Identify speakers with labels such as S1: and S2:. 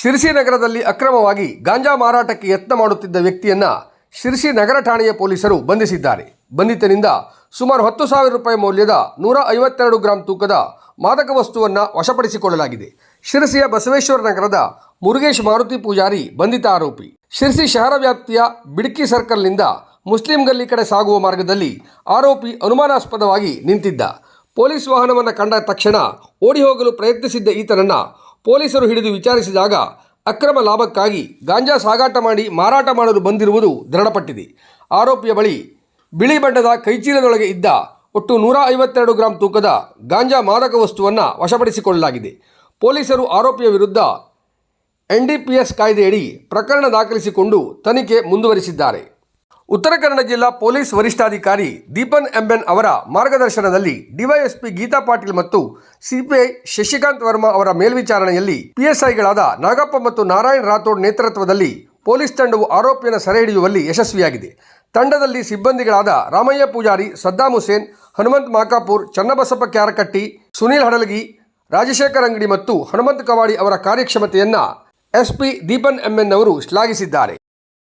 S1: ಶಿರ್ಸಿ ನಗರದಲ್ಲಿ ಅಕ್ರಮವಾಗಿ ಗಾಂಜಾ ಮಾರಾಟಕ್ಕೆ ಯತ್ನ ಮಾಡುತ್ತಿದ್ದ ವ್ಯಕ್ತಿಯನ್ನ ಶಿರ್ಸಿ ನಗರ ಠಾಣೆಯ ಪೊಲೀಸರು ಬಂಧಿಸಿದ್ದಾರೆ. ಬಂಧಿತನಿಂದ ಸುಮಾರು ಹತ್ತು ಸಾವಿರ ರೂಪಾಯಿ ಮೌಲ್ಯದ ನೂರ ಐವತ್ತೆರಡು ಗ್ರಾಂ ತೂಕದ ಮಾದಕ ವಸ್ತುವನ್ನು ವಶಪಡಿಸಿಕೊಳ್ಳಲಾಗಿದೆ. ಶಿರಸಿಯ ಬಸವೇಶ್ವರ ನಗರದ ಮುರುಗೇಶ್ ಮಾರುತಿ ಪೂಜಾರಿ ಬಂಧಿತ ಆರೋಪಿ. ಶಿರ್ಸಿ ಶಹರ ವ್ಯಾಪ್ತಿಯ ಬಿಡ್ಕಿ ಸರ್ಕಲ್ನಿಂದ ಮುಸ್ಲಿಂ ಗಲ್ಲಿ ಕಡೆ ಸಾಗುವ ಮಾರ್ಗದಲ್ಲಿ ಆರೋಪಿ ಅನುಮಾನಾಸ್ಪದವಾಗಿ ನಿಂತಿದ್ದ. ಪೊಲೀಸ್ ವಾಹನವನ್ನು ಕಂಡ ತಕ್ಷಣ ಓಡಿ ಹೋಗಲು ಪ್ರಯತ್ನಿಸಿದ್ದ ಈತನನ್ನ ಪೊಲೀಸರು ಹಿಡಿದು ವಿಚಾರಿಸಿದಾಗ ಅಕ್ರಮ ಲಾಭಕ್ಕಾಗಿ ಗಾಂಜಾ ಸಾಗಾಟ ಮಾಡಿ ಮಾರಾಟ ಮಾಡಲು ಬಂದಿರುವುದು ದೃಢಪಟ್ಟಿದೆ. ಆರೋಪಿಯ ಬಳಿ ಬಿಳಿ ಬಣ್ಣದ ಕೈಚೀಲದೊಳಗೆ ಇದ್ದ ಒಟ್ಟು ನೂರ ಐವತ್ತೆರಡು ಗ್ರಾಂ ತೂಕದ ಗಾಂಜಾ ಮಾದಕ ವಸ್ತುವನ್ನು ವಶಪಡಿಸಿಕೊಳ್ಳಲಾಗಿದೆ. ಪೊಲೀಸರು ಆರೋಪಿಯ ವಿರುದ್ಧ ಎನ್ಡಿಪಿಎಸ್ ಕಾಯ್ದೆಯಡಿ ಪ್ರಕರಣ ದಾಖಲಿಸಿಕೊಂಡು ತನಿಖೆ ಮುಂದುವರಿಸಿದ್ದಾರೆ. ಉತ್ತರ ಕನ್ನಡ ಜಿಲ್ಲಾ ಪೊಲೀಸ್ ವರಿಷ್ಠಾಧಿಕಾರಿ ದೀಪನ್ ಎಂಬೆನ್ ಅವರ ಮಾರ್ಗದರ್ಶನದಲ್ಲಿ ಡಿವೈಎಸ್ಪಿ ಗೀತಾ ಪಾಟೀಲ್ ಮತ್ತು ಸಿಪಿಐ ಶಶಿಕಾಂತ್ ವರ್ಮಾ ಅವರ ಮೇಲ್ವಿಚಾರಣೆಯಲ್ಲಿ ಪಿಎಸ್ಐಗಳಾದ ನಾಗಪ್ಪ ಮತ್ತು ನಾರಾಯಣ್ ರಾಥೋಡ್ ನೇತೃತ್ವದಲ್ಲಿ ಪೊಲೀಸ್ ತಂಡವು ಆರೋಪಿಯನ್ನು ಸೆರೆ ಹಿಡಿಯುವಲ್ಲಿ ಯಶಸ್ವಿಯಾಗಿದೆ. ತಂಡದಲ್ಲಿ ಸಿಬ್ಬಂದಿಗಳಾದ ರಾಮಯ್ಯ ಪೂಜಾರಿ ಸದ್ದಾಂ ಹುಸೇನ್, ಹನುಮಂತ್ ಮಾಕಾಪುರ್, ಚನ್ನಬಸಪ್ಪ ಕ್ಯಾರಕಟ್ಟಿ, ಸುನೀಲ್ ಹಡಲಗಿ, ರಾಜಶೇಖರ್ ಅಂಗಡಿ ಮತ್ತು ಹನುಮಂತ್ ಕವಾಡಿ ಅವರ ಕಾರ್ಯಕ್ಷಮತೆಯನ್ನು ಎಸ್ಪಿ ದೀಪನ್ ಎಂಎನ್ ಅವರು ಶ್ಲಾಘಿಸಿದ್ದಾರೆ.